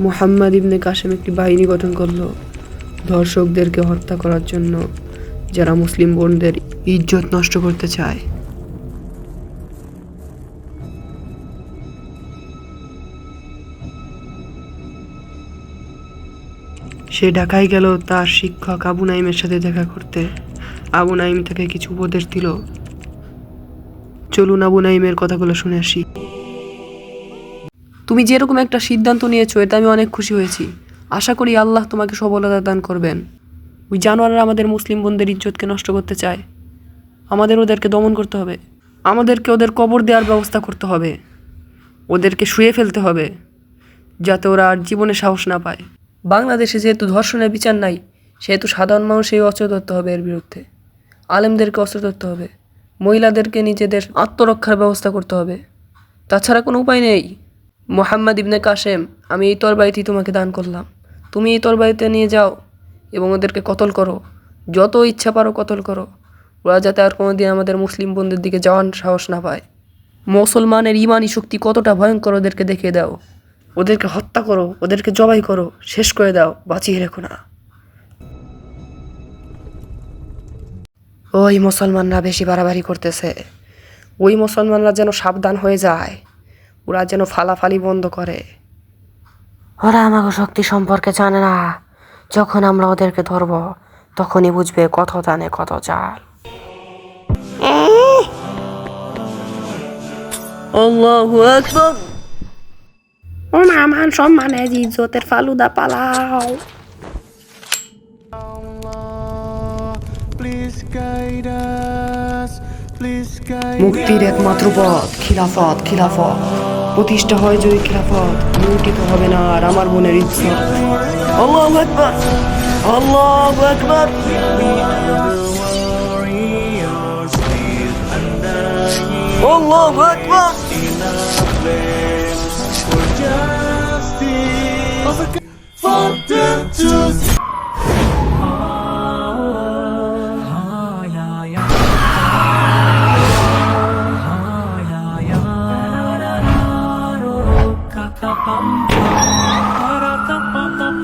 মোহাম্মদ ইবনে কাসেম একটি বাহিনী গঠন করল ধর্ষকদেরকে হত্যা করার জন্য, যারা মুসলিম বোনদের ইজ্জত নষ্ট করতে চায়। সে ঢাকায় গেল, তার শিক্ষক আবু নাইমের সাথে দেখা করতে। আবু নাইম তাকে কিছু উপদেশ দিল। চলুন আবু নাইমের কথাগুলো শুনে আসি। তুমি যেরকম একটা সিদ্ধান্ত নিয়েছো, এতে আমি অনেক খুশি হয়েছি। আশা করি আল্লাহ তোমাকে সবলতা দান করবেন। ওই জানোয়াররা আমাদের মুসলিম বোনদের ইজ্জতকে নষ্ট করতে চায়। আমাদের ওদেরকে দমন করতে হবে। আমাদেরকে ওদের কবর দেওয়ার ব্যবস্থা করতে হবে। ওদেরকে শুয়ে ফেলতে হবে, যাতে ওরা আর জীবনে সাহস না পায়। বাংলাদেশে যেহেতু ধর্ষণের বিচার নাই, সেহেতু সাধারণ মানুষই অস্ত্র ধরতে হবে এর বিরুদ্ধে। আলেমদেরকে অস্ত্র ধরতে হবে। মহিলাদেরকে নিজেদের আত্মরক্ষার ব্যবস্থা করতে হবে। তাছাড়া কোনো উপায় নেই। মোহাম্মদ ইবনে কাশেম আমি এই তরবারিটি তোমাকে দান করলাম। তুমি এই তরবারিতে নিয়ে যাও এবং ওদেরকে কতল করো। যত ইচ্ছা পারো কতল করো। ওরা যাতে আর কোনো দিন আমাদের মুসলিম বন্ধুর দিকে যাওয়ার সাহস না পায়। মুসলমানের ইমানি শক্তি কতটা ভয়ঙ্কর ওদেরকে দেখিয়ে দাও। ওদেরকে হত্যা করো, ওদেরকে জবাই করো, শেষ করে দাও, বাঁচিয়ে রেখো না। ওই মুসলমানরা বেশি বাড়াবাড়ি করতেছে। ওই মুসলমানরা যেন সাবধান হয়ে যায়। ওরা যেন ফালাফালি বন্ধ করে। ওরা আমাকে শক্তি সম্পর্কে জানে না। যখন আমরা ওদেরকে ধরব তখনই বুঝবে কত দানে কত চাল। ও না মান ইজ্জতের ফালুদা পালাও। মুক্তির একমাত্র পথ খিলাফত খিলাফত। প্রতিষ্ঠা হয় যদি খেলাফত লুটিত হবে না আর আমার মনের ইচ্ছা। আল্লাহ একবার আল্লাহ একবার আল্লাহ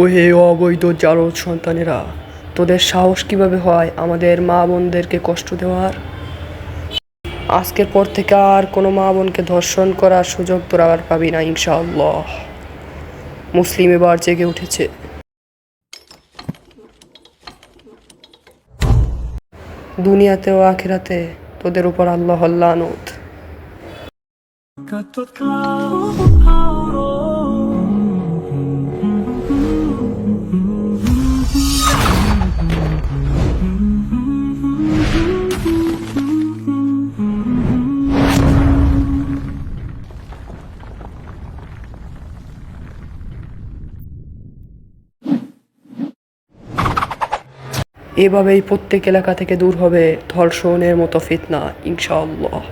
ওহে অবৈধ জারদ সন্তানেরা, তোদের সাহস কীভাবে হয় আমাদের মা বোনদেরকে কষ্ট দেওয়ার? আজকের পর থেকে আর কোনো মা বোনকে ধর্ষণ করার সুযোগ তোরা আর পাবি না, ইনশাআল্লাহ। মুসলিম এবার জেগে উঠেছে। দুনিয়াতে ও আখেরাতে তোদের উপর আল্লাহ আল্লাহ এভাবেই প্রত্যেক এলাকা থেকে দূর হবে ধর্ষণের মতো ফিতনা ইনশাআল্লাহ।